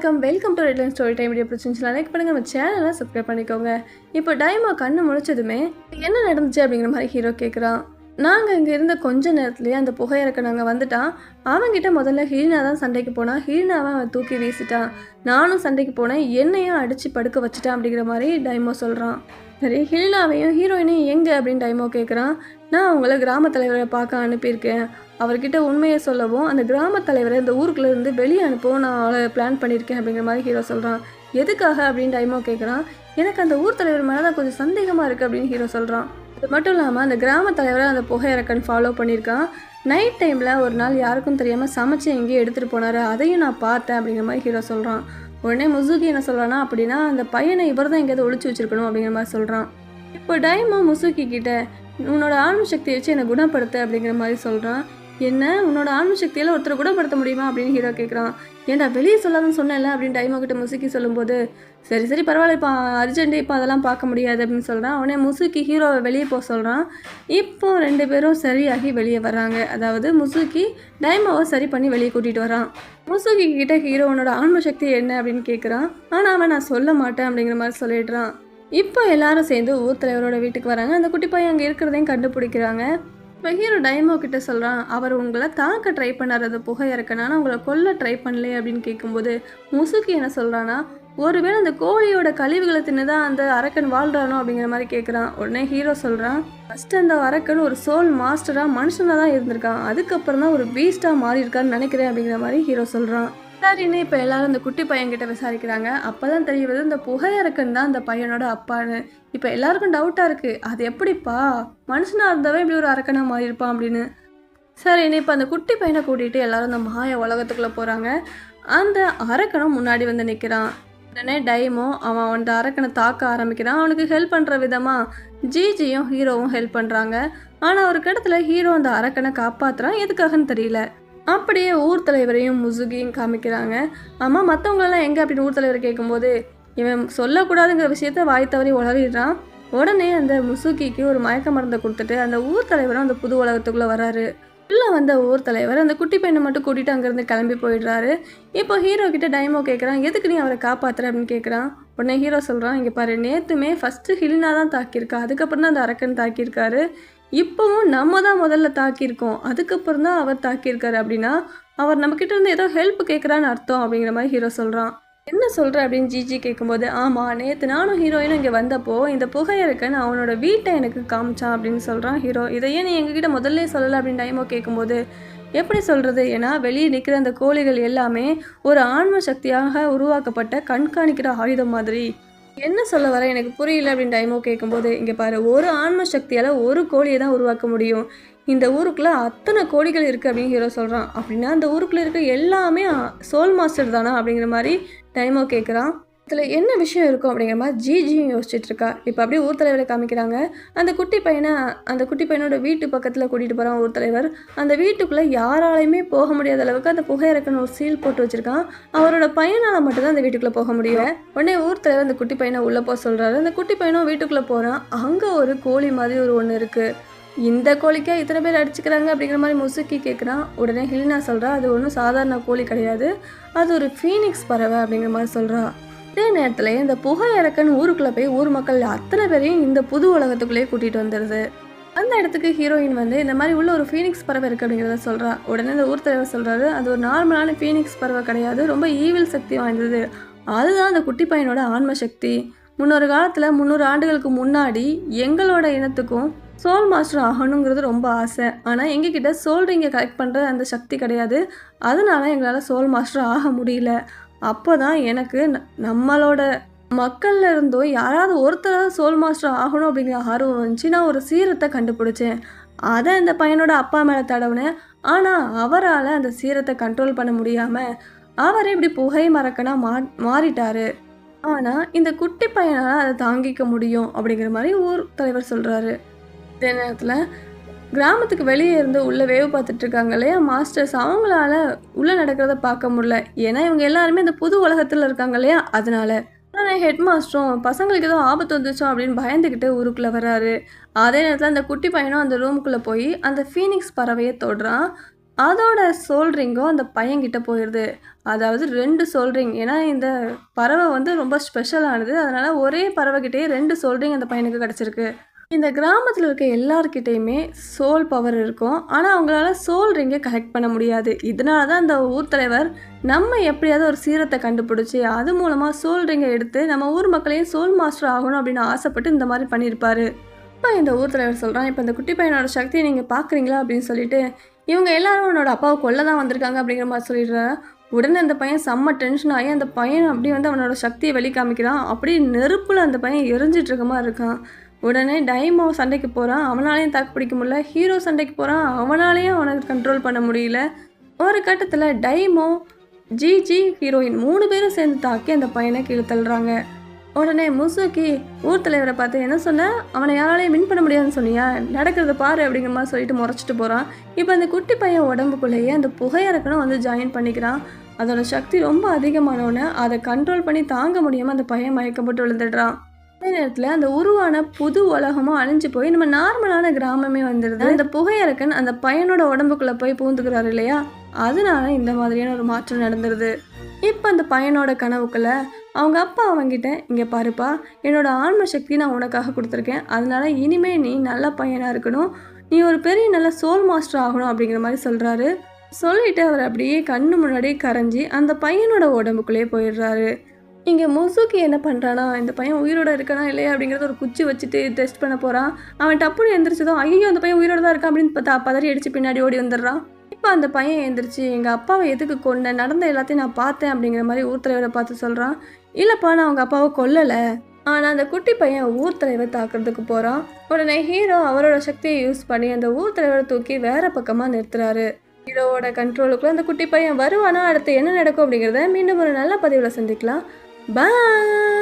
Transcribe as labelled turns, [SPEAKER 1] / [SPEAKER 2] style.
[SPEAKER 1] வணக்கம். Welcome to Redline story time video பிடிச்சிருந்துச்சுன்னா like பண்ணுங்கள் நம்ம சேனலை சப்ஸ்கிரைப் பண்ணிக்கோங்க. இப்போ டைமா கண்ணு முழிச்சதுமே என்ன நடந்துச்சு அப்படிங்கிற மாதிரி ஹீரோ கேட்குறான் நாங்கள் இங்கே இருந்த கொஞ்ச நேரத்துலேயே அந்த புகையிறக்க நாங்கள் வந்துட்டான். அவன்கிட்ட முதல்ல ஹீனா தான் சண்டைக்கு போனான் ஹீனாவை அவன் தூக்கி வீசிட்டான். நானும் சண்டைக்கு போனேன். என்னையும் அடித்து படுக்க வச்சுட்டான் அப்படிங்கிற மாதிரி டைமோ சொல்கிறான் சரி ஹீனாவையும் ஹீரோயினையும் எங்கே அப்படின்னு டைமோ கேட்குறான் நான் அவங்கள கிராம தலைவரை பார்க்க அனுப்பியிருக்கேன். அவர்கிட்ட உண்மையை சொல்லவும் அந்த கிராம தலைவரை இந்த ஊருக்குள்ளேருந்து வெளியே அனுப்பவும் நான் அவளை பிளான் பண்ணியிருக்கேன் அப்படிங்கிற மாதிரி ஹீரோ சொல்கிறான் எதுக்காக அப்படின்னு டைமோ கேட்குறான் எனக்கு அந்த ஊர் தலைவர் மேலே தான் கொஞ்சம் சந்தேகமாக இருக்குது அப்படின்னு ஹீரோ சொல்கிறான் அது மட்டும் இல்லாமல் அந்த கிராம தலைவரை அந்த புகையரக்கன் ஃபாலோ பண்ணியிருக்கான். நைட் டைமில் ஒரு நாள் யாருக்கும் தெரியாமல் சமைச்சு எங்கேயும் எடுத்துகிட்டு போனார். அதையும் நான் பார்த்தேன் அப்படிங்கிற மாதிரி ஹீரோ சொல்கிறான் உடனே முசுகி என்ன சொல்கிறானா அப்படின்னா அந்த பையனை இவர் தான் எங்கேயாவது ஒழிச்சு வச்சிருக்கணும் அப்படிங்கிற மாதிரி சொல்கிறான் இப்போ டைமோ முசுகி கிட்ட உன்னோட ஆன்ம சக்தியை வச்சு என்னை குணப்படுத்து அப்படிங்கிற மாதிரி சொல்கிறான் என்ன உன்னோட ஆன்ம சக்தியில் ஒருத்தரை குணப்படுத்த முடியுமா அப்படின்னு ஹீரோ கேட்குறான் ஏன்டா வெளியே சொல்லாதுன்னு சொன்னேன்ல அப்படின்னு டைமோ கிட்ட முசுக்கி சொல்லும்போது சரி சரி பரவாயில்ல இப்போ அர்ஜென்ட் இப்போ அதெல்லாம் பார்க்க முடியாது அப்படின்னு சொல்கிறான் அவனே முசுக்கி ஹீரோவை வெளியே போக சொல்கிறான் இப்போ ரெண்டு பேரும் சரியாகி வெளியே வராங்க அதாவது முசுக்கி டைமோவை சரி பண்ணி வெளியே கூட்டிகிட்டு வரான் முசுகி கிட்ட ஹீரோவனோட ஆன்ம சக்தி என்ன அப்படின்னு கேட்குறான் ஆனால் அவன் நான் சொல்ல மாட்டேன் அப்படிங்கிற மாதிரி சொல்லிடுறான். இப்போ எல்லாரும் சேர்ந்து ஊர் தலைவரோட வீட்டுக்கு வராங்க. அந்த குட்டி பையன் அங்கே இருக்கிறதையும் கண்டுபிடிக்கிறாங்க. இப்போ ஹீரோ டைமோ கிட்ட சொல்கிறான் அவர் உங்களை தாக்க ட்ரை பண்ணார் புகை இறக்கனால ஆனால் உங்களை கொல்ல ட்ரை பண்ணலையே அப்படின்னு கேட்கும்போது முசுக்கு என்ன சொல்கிறான்னா ஒருவேளை அந்த கோழியோட கழிவுகளை தின்னு தான் அந்த அரக்கன் வாழ்கிறானோ அப்படிங்கிற மாதிரி கேட்குறான் உடனே ஹீரோ சொல்கிறான் ஃபஸ்ட்டு அந்த அரக்கன் ஒரு சோல் மாஸ்டராக மனுஷனாக தான் இருந்திருக்கான். அதுக்கப்புறம் தான் ஒரு பீஸ்டாக மாறி இருக்கான்னு நினைக்கிறேன் அப்படிங்கிற மாதிரி ஹீரோ சொல்கிறான் சரின்னு இப்போ எல்லாரும் அந்த குட்டி பையன்கிட்ட விசாரிக்கிறாங்க. அப்போ தான் தெரிய வருது இந்த புகையரக்கன் தான் அந்த பையனோட அப்பான்னு. இப்போ எல்லாருக்கும் டவுட்டாக இருக்குது அது எப்படிப்பா? மனுஷனாக இருந்தவன் இப்படி ஒரு அரக்கனாக மாறியிருப்பான் அப்படின்னு. சரி இப்போ அந்த குட்டி பையனை கூட்டிகிட்டு எல்லாரும் அந்த மாய உலகத்துக்குள்ளே போகிறாங்க அந்த அரக்கனும் முன்னாடி வந்து நிற்கிறான் உடனே டைமோ அவன் அந்த அரக்கனை தாக்க ஆரம்பிக்கிறான். அவனுக்கு ஹெல்ப் பண்ணுற விதமாக ஜிஜியும் ஹீரோவும் ஹெல்ப் பண்ணுறாங்க ஆனால் ஒரு இடத்துல ஹீரோ அந்த அரக்கனை காப்பாற்றுறான் எதுக்காகன்னு தெரியல. அப்படியே ஊர் தலைவரையும் முசுகியும் காமிக்கிறாங்க. ஆமாம் மற்றவங்களெல்லாம் எங்கே அப்படின்னு ஊர் தலைவர் கேட்கும்போது இவன் சொல்லக்கூடாதுங்கிற விஷயத்த வாய் தவறி உளறிடுறான். உடனே அந்த முசுகிக்கு ஒரு மயக்க மருந்தை கொடுத்துட்டு அந்த ஊர் தலைவரும் அந்த புது உலகத்துக்குள்ளே வராரு உள்ளே வந்த ஊர் தலைவர் அந்த குட்டி பையனை மட்டும் கூட்டிகிட்டு அங்கேருந்து கிளம்பி போயிடுறாரு. இப்போ ஹீரோ கிட்ட டைமோ கேட்குறான் எதுக்கு நீ அவரை காப்பாற்றுற அப்படின்னு கேட்குறான் உடனே ஹீரோ சொல்கிறான் இங்கே பாரு நேற்றுமே ஃபஸ்ட்டு ஹில்னா தான் தாக்கியிருக்கா அதுக்கப்புறம் தான் அந்த அரக்கன் தாக்கியிருக்காரு. இப்போவும் நம்ம தான் முதல்ல தாக்கியிருக்கோம். அதுக்கப்புறம் தான் அவர் தாக்கியிருக்காரு அப்படின்னா அவர் நம்மக்கிட்ட இருந்து ஏதோ ஹெல்ப் கேட்குறான்னு அர்த்தம் அப்படிங்கிற மாதிரி ஹீரோ சொல்கிறான் என்ன சொல்கிற அப்படின்னு ஜிஜி கேட்கும்போது ஆமாம் நேற்று நானும் ஹீரோயினும் இங்கே வந்தப்போ இந்த புகையருக்குன்னு அவனோட வீட்டை எனக்கு காமிச்சான் அப்படின்னு சொல்கிறான் ஹீரோ இதையே நீ எங்ககிட்ட முதல்ல சொல்லலை அப்படின்னு டைமோ கேட்கும்போது எப்படி சொல்கிறது ஏன்னா வெளியே நிற்கிற அந்த கோழிகள் எல்லாமே ஒரு ஆன்ம சக்தியாக உருவாக்கப்பட்ட கண்காணிக்கிற ஆயுதம் மாதிரி. என்ன சொல்ல வர எனக்கு புரியல அப்படின்னு டைமோ கேட்கும்போது இங்கே பாரு ஒரு ஆன்ம சக்தியால் ஒரு கோழியை தான் உருவாக்க முடியும். இந்த ஊருக்குள்ளே அத்தனை கோழிகள் இருக்குது அப்படின்னு ஹீரோ சொல்கிறான் அப்படின்னா அந்த ஊருக்குள்ளே இருக்க எல்லாமே சோல் மாஸ்டர் தானா அப்படிங்கிற மாதிரி டைமோ கேட்குறான் இதில் என்ன விஷயம் இருக்கும் அப்படிங்கிற மாதிரி ஜிஜியும் யோசிச்சுட்டு இருக்கா இப்போ அப்படியே ஊர் தலைவரை காமிக்கிறாங்க. அந்த குட்டி பையனை அந்த குட்டி பையனோட வீட்டு பக்கத்தில் கூட்டிகிட்டு போகிறான் ஊர் தலைவர். அந்த வீட்டுக்குள்ளே யாராலையுமே போக முடியாத அளவுக்கு அந்த புகையிறக்குன்னு ஒரு சீல் போட்டு வச்சுருக்கான். அவரோட பையனால் மட்டும்தான் அந்த வீட்டுக்குள்ளே போக முடியும். உடனே ஊர் தலைவர் அந்த குட்டி பையனை உள்ளே போக சொல்கிறாரு அந்த குட்டி பையனும் வீட்டுக்குள்ளே போகிறான் அங்கே ஒரு கோழி மாதிரி ஒரு ஒன்று இருக்குது இந்த கோழிக்கா இத்தனை பேர் அடிச்சுக்கிறாங்க அப்படிங்கிற மாதிரி முசுக்கி கேட்குறான் உடனே ஹில்னா சொல்கிறா அது ஒன்றும் சாதாரண கோழி கிடையாது. அது ஒரு ஃபீனிக்ஸ் பறவை அப்படிங்கிற மாதிரி சொல்கிறா அதே நேரத்தில் இந்த புகை இறக்கன்னு ஊருக்குள்ளே போய் ஊர் மக்கள் அத்தனை பேரையும் இந்த புது உலகத்துக்குள்ளேயே கூட்டிகிட்டு வந்துடுது அந்த இடத்துக்கு ஹீரோயின் வந்து இந்த மாதிரி உள்ள ஒரு ஃபீனிக்ஸ் பறவை இருக்குது அப்படிங்கிறத சொல்கிறா உடனே இந்த ஊர் தலைவர் சொல்கிறாரு அது ஒரு நார்மலான ஃபீனிக்ஸ் பறவை கிடையாது ரொம்ப ஈவில் சக்தி வாய்ந்தது. அதுதான் அந்த குட்டி பையனோட ஆன்ம சக்தி. முன்னொரு காலத்தில் முந்நூறு ஆண்டுகளுக்கு முன்னாடி எங்களோட இனத்துக்கும் சோல் மாஸ்டர் ஆகணுங்கிறது ரொம்ப ஆசை. ஆனால் எங்ககிட்ட சோல் ரிங்கை கலெக்ட் பண்ணுற அந்த சக்தி கிடையாது. அதனால எங்களால் சோல் மாஸ்டர் ஆக முடியல. அப்போ தான் எனக்கு நம்மளோட மக்கள்ல இருந்தோ யாராவது ஒருத்தராவது சோல் மாஸ்டர் ஆகணும் அப்படிங்கிற ஆர்வம் வந்துச்சு. நான் ஒரு சீரத்தை கண்டுபிடிச்சேன். அதை இந்த பையனோட அப்பா மேலே தடவுனேன் ஆனால் அவரால் அந்த சீரத்தை கண்ட்ரோல் பண்ண முடியாமல் அவர் இப்படி புகை மறக்கனா மா மாறிட்டாரு. ஆனால் இந்த குட்டி பையனால் அதை தாங்கிக்க முடியும் அப்படிங்கிற மாதிரி ஊர் தலைவர் சொல்கிறாரு இதே நேரத்தில் கிராமத்துக்கு வெளியே இருந்து உள்ளே வேவு பார்த்துட்டு இருக்காங்க இல்லையா? மாஸ்டர்ஸ் அவங்களால உள்ளே நடக்கிறத பார்க்க முடியல. ஏன்னா இவங்க எல்லாருமே இந்த புது உலகத்தில் இருக்காங்க இல்லையா? அதனால. ஆனால் ஹெட் மாஸ்டரும் பசங்களுக்கு ஏதோ ஆபத்து வந்துச்சோ? அப்படின்னு பயந்துக்கிட்டு ஊருக்குள்ளே வராரு அதே நேரத்தில் அந்த குட்டி பையனும் அந்த ரூமுக்குள்ளே போய் அந்த ஃபீனிக்ஸ் பறவையை தொடுறான். அதோட சோல்ட்ரிங்கும் அந்த பையன்கிட்ட போயிடுது அதாவது ரெண்டு சோல்ட்ரிங் ஏன்னா இந்த பறவை வந்து ரொம்ப ஸ்பெஷலானது. அதனால் ஒரே பறவைக்கிட்டே ரெண்டு சோல் அந்த பையனுக்கு கிடச்சிருக்கு. இந்த கிராமத்தில் இருக்க எல்லார்கிட்டேயுமே சோல் பவர் இருக்கும். ஆனால் அவங்களால சோல் ரிங்கை கலெக்ட் பண்ண முடியாது. இதனால தான் அந்த ஊர் தலைவர் நம்ம எப்படியாவது ஒரு சீரத்தை கண்டுபிடிச்சி அது மூலமாக சோல் ரிங்கை எடுத்து நம்ம ஊர் மக்களையும் சோல் மாஸ்டர் ஆகணும் அப்படின்னு ஆசைப்பட்டு இந்த மாதிரி பண்ணியிருப்பாரு. இப்போ இந்த ஊர் தலைவர் சொல்கிறான் இப்போ இந்த குட்டி பையனோட சக்தியை நீங்கள் பார்க்குறீங்களா அப்படின்னு சொல்லிட்டு இவங்க எல்லாரும் உன்னோட அப்பாவை கொல்ல தான் வந்திருக்காங்க அப்படிங்கிற மாதிரி சொல்லிடுறாரு உடனே அந்த பையன் செம்ம டென்ஷன் ஆகி அந்த பையன் அப்படியே வந்து அவனோட சக்தியை வெளிக்காமிக்கிறான். அப்படியே நெருப்பில் அந்த பையன் எரிஞ்சிட்டு இருக்க மாதிரி இருக்கான். உடனே டைமோ சண்டைக்கு போகிறான் அவனாலையும் தாக்கு பிடிக்க முடியல. ஹீரோ சண்டைக்கு போகிறான் அவனாலேயும் அவனை கண்ட்ரோல் பண்ண முடியல. ஒரு கட்டத்தில் டைமோ ஜி ஜி ஹீரோயின் மூணு பேரும் சேர்ந்து தாக்கி அந்த பையனை கீழே தள்ளுறாங்க. உடனே முசுக்கி ஊர் தலைவரை பார்த்து என்ன சொன்ன? அவனை யாராலையும் வின் பண்ண முடியாதுன்னு சொன்னியா? நடக்கிறத பாரு அப்படிங்கிற மாதிரி சொல்லிட்டு முறைச்சிட்டு போகிறான் இப்போ அந்த குட்டி பையன் உடம்புக்குள்ளேயே அந்த புகையறக்கணும் வந்து ஜாயின் பண்ணிக்கிறான். அதோட சக்தி ரொம்ப அதிகமானோடனே அதை கண்ட்ரோல் பண்ணி தாங்க முடியாமல் அந்த பையன் மயக்கப்பட்டு விழுந்துடுறான். அதே நேரத்தில் அந்த உருவான புது உலகமும் அழிஞ்சு போய் நம்ம நார்மலான கிராமமே வந்துடுது. அந்த புகையரக்கன் அந்த பையனோட உடம்புக்குள்ளே போய் பூந்துக்கிறாரு இல்லையா? அதனால இந்த மாதிரியான ஒரு மாற்றம் நடந்துருது. இப்போ அந்த பையனோட கனவுக்குள்ளே அவங்க அப்பா அவங்கிட்ட இங்கே பாருப்பா என்னோட ஆன்ம சக்தி நான் உனக்காக கொடுத்துருக்கேன். அதனால இனிமே நீ நல்ல பையனாக இருக்கணும். நீ ஒரு பெரிய நல்ல சோல் மாஸ்டர் ஆகணும் அப்படிங்கிற மாதிரி சொல்கிறாரு சொல்லிட்டு அவர் அப்படியே கண்ணு முன்னாடியே கரைஞ்சி அந்த பையனோட உடம்புக்குள்ளேயே போயிடுறாரு. இங்கே முசுக்கு என்ன பண்ணுறானா இந்த பையன் உயிரோட இருக்கானா இல்லையா அப்படிங்கிறத ஒரு குச்சி வச்சுட்டு டெஸ்ட் பண்ண போகிறான் அவன் டப்புன்னு எந்திரிச்சதும் ஐயோ அந்த பையன் உயிரோட தான் இருக்கான் அப்படின்னு பார்த்தா பதறி அடிச்சு பின்னாடி ஓடி வந்துடுறான். இப்போ அந்த பையன் எந்திரிச்சு எங்கள் அப்பாவை எதுக்கு கொண்ட நடந்த எல்லாத்தையும் நான் பார்த்தேன் அப்படிங்கிற மாதிரி ஊர் தலைவரை பார்த்து சொல்கிறான் இல்லைப்பா நான் அவங்க அப்பாவை கொல்லலை. ஆனால் அந்த குட்டி பையன் ஊர் தலைவர் தாக்குறதுக்கு போகிறான் உடனே ஹீரோ அவரோட சக்தியை யூஸ் பண்ணி அந்த ஊர் தலைவரை தூக்கி வேற பக்கமாக நிறுத்துறாரு. ஹீரோவோட கண்ட்ரோலுக்குள்ள அந்த குட்டி பையன் வருவானா? அடுத்து என்ன நடக்கும் அப்படிங்கிறத மீண்டும் ஒரு நல்ல பதிவில் சந்திக்கலாம். Bye!